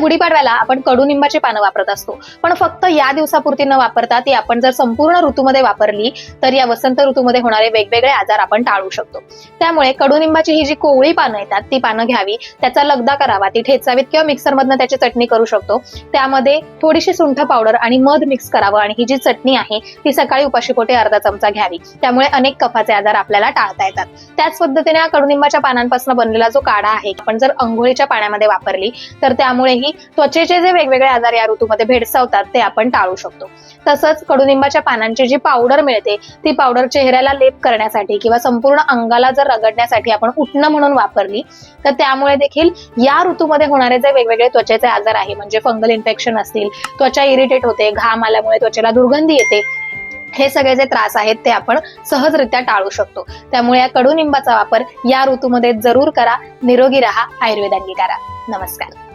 गुढीपाडव्याला आपण कडुनिंबाची पानं वापरत असतो. पण फक्त या दिवसापुरती न वापरता ती आपण जर संपूर्ण ऋतूमध्ये वापरली तर या वसंत ऋतूमध्ये होणारे वेगवेगळे आजार आपण टाळू शकतो. त्यामुळे कडुनिंबाची ही जी कोवळी पानं येतात ती पानं घ्यावी त्याचा लगदा करावा ती ठेचावीत किंवा मिक्सरमधनं त्याची चटणी करू शकतो. त्यामध्ये थोडीशी सुंठ पावडर आणि मध मिक्स करावं आणि ही जी चटणी आहे ती सकाळी उपाशीपोटी अर्धा चमचा घ्यावी. त्यामुळे अनेक कफाचे आजार आपल्याला टाळता येतात. त्याच पद्धतीने कडुनिंबाच्या पानांपासून बनलेला जो काढा आहे आपण जर अंघोळीच्या पाण्यामध्ये वापरली तर त्यामुळे त्यामुळेही त्वचेचे जे वेगवेगळे आजार या ऋतूमध्ये भेडसावतात ते आपण टाळू शकतो. तसंच कडुनिंबाच्या पानांची जी पावडर मिळते ती पावडर चेहऱ्याला लेप करण्यासाठी किंवा संपूर्ण अंगाला जर रगडण्यासाठी आपण उठणं म्हणून वापरली तर त्यामुळे देखील या ऋतूमध्ये होणारे जे वेगवेगळे त्वचेचे आजार आहे म्हणजे फंगल इन्फेक्शन असतील त्वचा इरिटेट होते घाम आल्यामुळे त्वचेला दुर्गंधी येते हे सगळे जे त्रास आहेत ते आपण सहजरित्या टाळू शकतो. त्यामुळे या कडुनिंबाचा वापर या ऋतूमध्ये जरूर करा. निरोगी राहा. आयुर्वेद अंगीकारा नमस्कार.